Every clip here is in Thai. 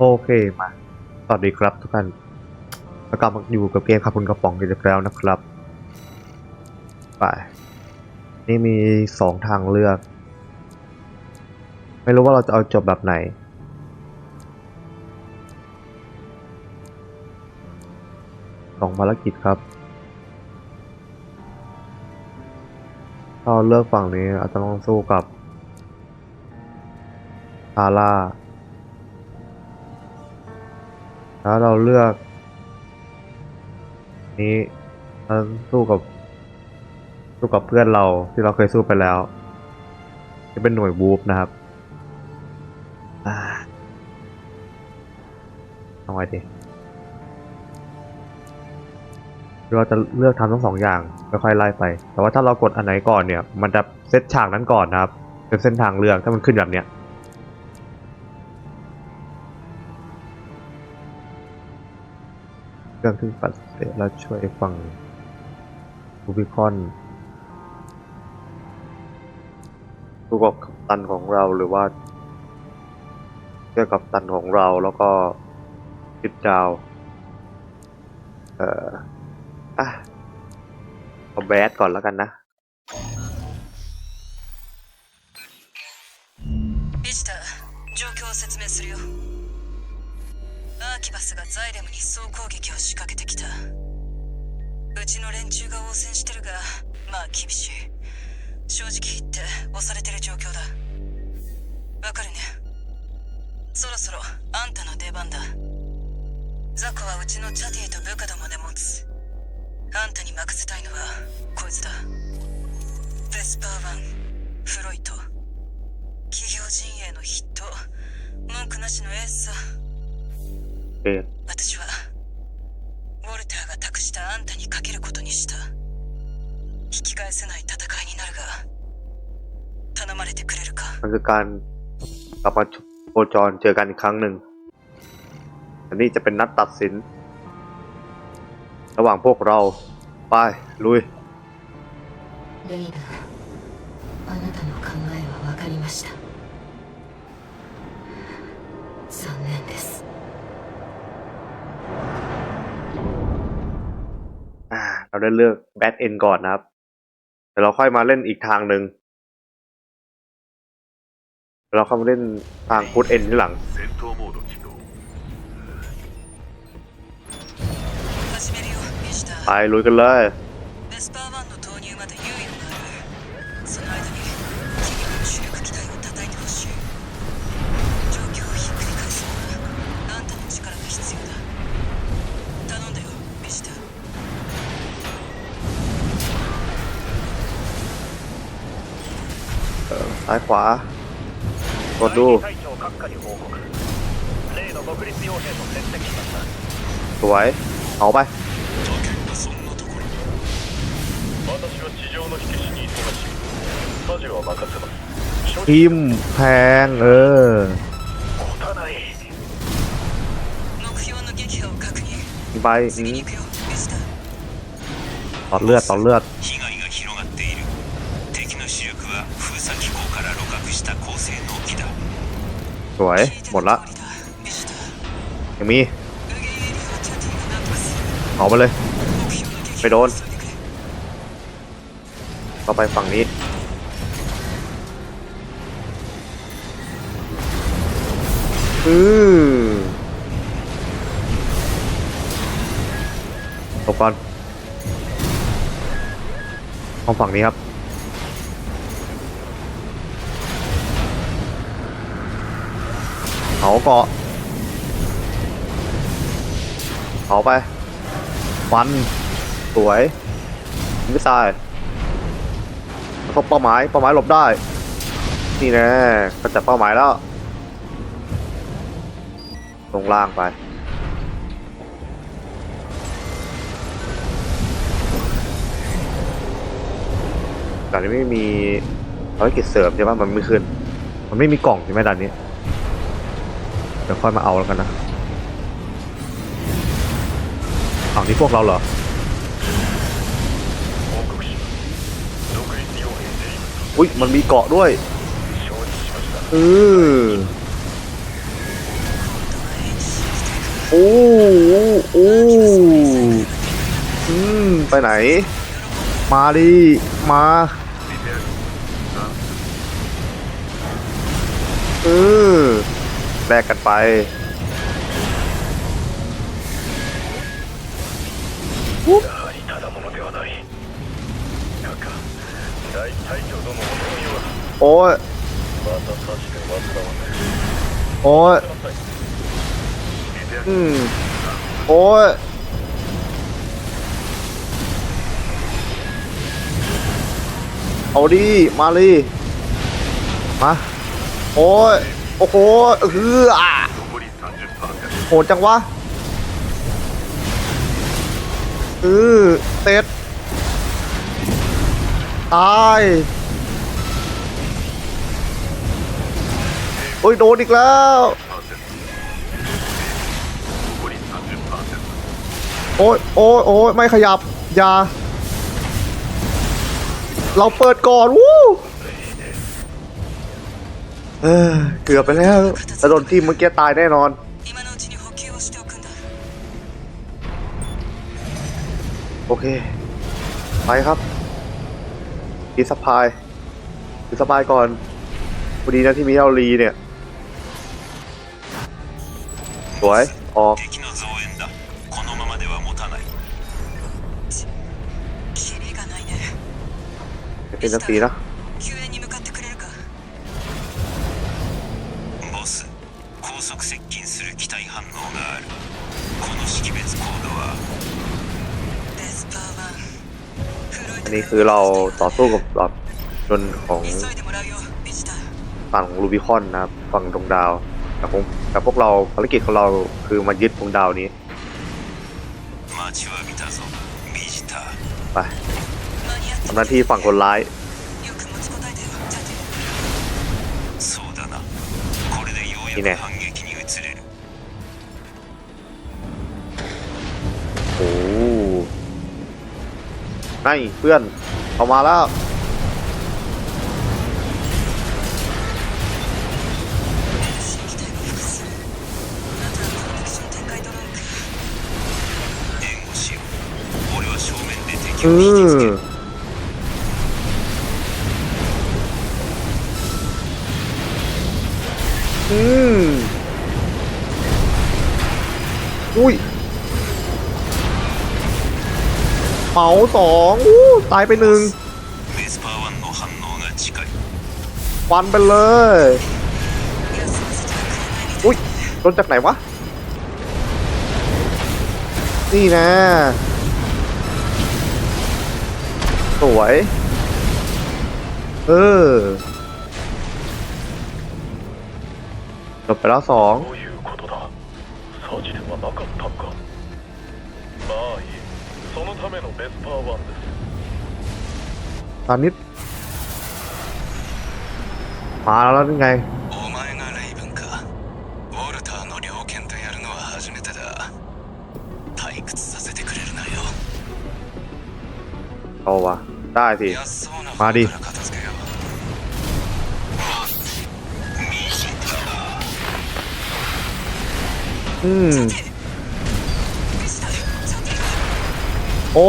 โอเคมาสวัสดีครับทุกท่านแล้วกลับมาอยู่กับเกมขับคุณกระป๋องกันอีกแล้วนะครับ ไป นี่มีสองทางเลือก ไม่รู้ว่าเราจะเอาจบแบบไหน สองภารกิจครับถ้าเราเลือกฝั่งนี้อาจจะต้องสู้กับทาร่า ถ้าเราเลือก นี้เราสู้กับ สู้กับเพื่อนเราที่เราเคยสู้ไปแล้วที่เป็นหน่วยบูฟนะครับเอาไงดีเราจะเลือกทำทั้งสองอย่างค่อยๆไล่ไป แต่ว่าถ้าเรากดอันไหนก่อนเนี่ย มันจะเซตฉากนั้นก่อนนะครับเป็นเส้นทางเลือกถ้ามันขึ้นแบบเนี้ย รื่องที่ปัดเสร็จแล้วช่วยฟังรูบิคอนผู้กับกัปตันของเราหรือว่าเชื่อกับตันของเราแล้วก็คิดดาว เอ่อ อ่ะเอาแบดก่อนแล้วกันนะ ビジター状況を説明するよ アキバスがザイレムに総攻撃を仕掛けてきた。うちの連中が応戦してるがまあ厳しい。正直言って押されてる状況だ。わかるね。そろそろあんたの出番だ。ザコはうちのチャティと部下どもで持つ。あんたに任せたいのはこいつだ。ベスパーワンフロイト。企業陣営の筆頭。文句なしのエースさ。เอ 私はウォルターが託したあんたにかけることにした引き返せない戦いになるが頼まれてくれるか มันคือการกลับมาโคจรเจอกันอีกครั้งหนึ่งอันนี้จะเป็นนัดตัดสิน ระหว่างพวกเรา ไป ลุย レイブンあなたの考えは分かりました เขาได้เลือกแบทเอนก่อนนะครับเดี๋ยวเราค่อยมาเล่นอีกทางหนึ่งเราเข้ามาเล่นทางพุตเอนที่หลังไปลุยกันเลย ซ้ายขวากดดูสวยเอาไปทีมแพงเออไปต่อเลือดต่อเลือด สวย หมดละ ยังมี เอาไปเลย ไปโดนเราไปฝั่งนี้ อือตกก่อนของฝั่งนี้ครับ เขาเกาะเขาไป ฟัน สวยไม่ตายแล้วก็เป้าหมาย เป้าหมายหลบได้ นี่แน่ก็จับเป้าหมายแล้ว ลงล่างไปด่านนี้ไม่มีภารกิจเสริมใช่ปะมันไม่ขึ้น มันไม่มีกล่องใช่ไหมด่านนี้ ดี๋ยวค่อยมาเอาแล้วกันนะเอานี่พวกเราเหรออุ้ยมันมีเกาะด้วยเออโอ้โหอืมไปไหน มาดิมาเออ แลกกันไป โอ้ยโอ้ยอืมโอ้ยเอาดิ มาลีมา โอ้ย โอ้โหเอออะโหดจังวะเออเต็ดตายโอ้ยโดนอีกแล้วโอ้ยโอ้ยโอ้ยไม่ขยับ อย่า เราเปิดก่อน วู้ เออเกือบไปแล้วถ้โดนทีมเมื่อกี้ตายแน่นอน โอเค ไปครับดิสพายดิสพายก่อนพอดีนะที่มีเฮลรีเนี่ย สวย ออกเป็นจักสีนะ 近する機体反応があるこの識別コードはデスパーワンフロイ อัน ト นี้คือเราต่อสู้กับแบบจนของ 急いでもらうよビジター ฝั่งของรูบิคอนนะครับฝั่งดวงดาวแต่ผมแต่พวกเราภารกิจของเราคือมายึดดวงดาวนี้ 待ちわびたぞビジター ไป 間に合って ทำหน้าที่ฝั่งคนร้าย よく持ちこたえたよジャテそうだなこれでようやいいねく反撃 ให้เพื่อนเอามาแล้วอือ เหมาสองตายไปหนึ่งควันไปเลย อุ้ยโดนจากไหนวะ นี่นะ สวย เออจบไปแล้วสอง そのためのベスパーワンです ตอนนี้มาแล้วนี่ไง お前がレイブンかウォルターの猟犬とやるのは初めてだ退屈させてくれるなよ เอาวะ ได้สิ 安そうなマリ方から片付けようミジタ อืม ジャ โอ้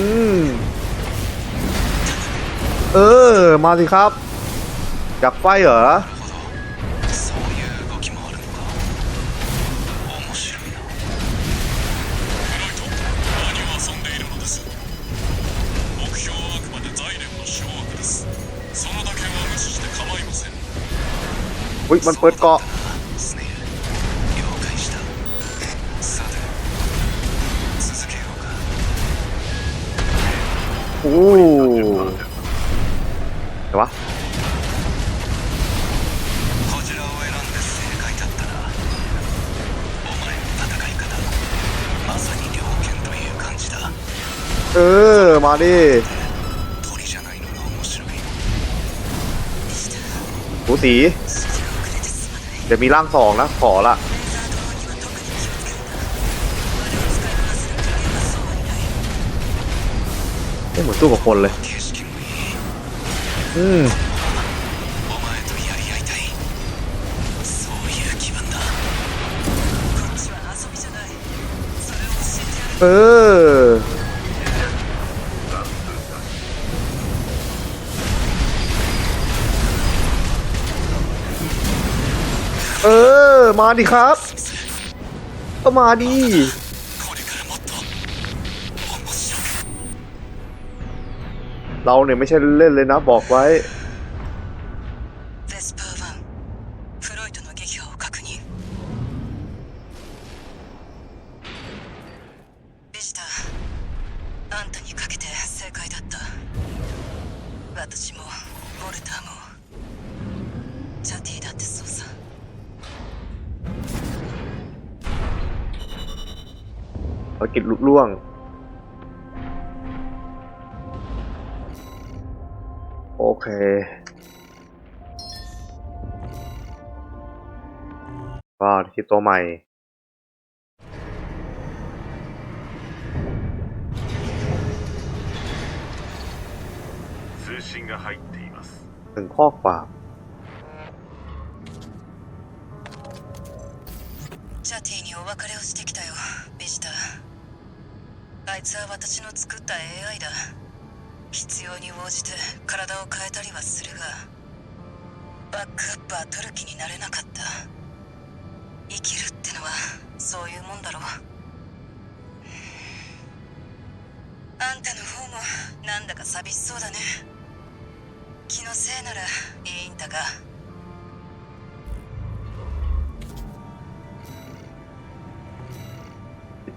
อืมเออ มาสิครับ อยากไฟเหรออุ้ยมันเปิดเกาะ โอ้เดี๋วะเออ มาดิหูสี เดี๋ยวมีร่างสองนะ ขอละ ไม่เหมือนสู้กับคนเลย อืมเออเออ มาดิครับ ก็มาดิ เราเนี่ยไม่ใช่เล่นเลยนะบอกไว้ ภารกิจลุล่วง โอเค ก็ที่ตัวใหม่ 通信が入っています ถึงข้อความ チャティにお別れをしてきたよビジターあいつは私の作った AI だ 必要に応じて体を変えたりはするがバックアップは取る気になれなかった生きるってのはそういうもんだろうあんたの方もなんだか寂しそうだね気のせいならいいんだが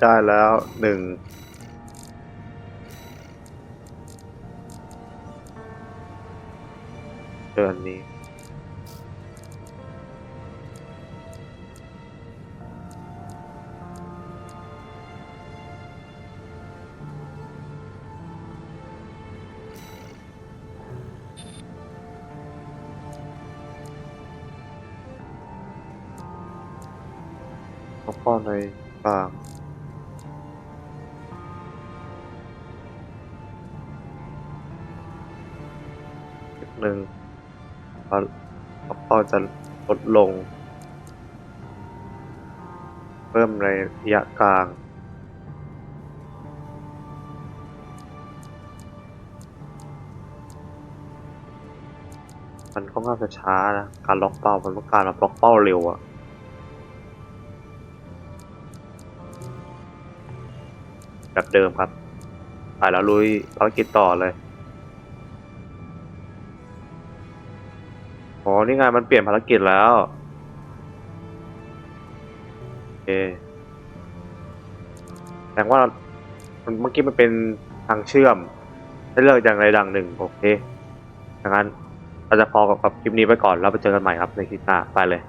ได้แล้วหนึ่ง เดือนนี้แล้วก็ในกลางนิดนึง แล้วแล้วก็จะลดลง เพิ่มในระยะกลาง มันค่อนข้างจะช้านะ การล็อกเป้า มันต้องการแบบล็อกเป้าเร็วอะแบบเดิมครับไปแล้วลุยภารกิจต่อเลย นี่ไงมันเปลี่ยนภารกิจแล้วโอเคแต่ว่ามันเมื่อกี้มันเป็นทางเชื่อมให้เลือกอย่างใดดังหนึ่งโอเคดังนั้นเราจะพอกับคลิปนี้ไปก่อนแล้วไปเจอกันใหม่ครับในคลิปหน้าไปเลย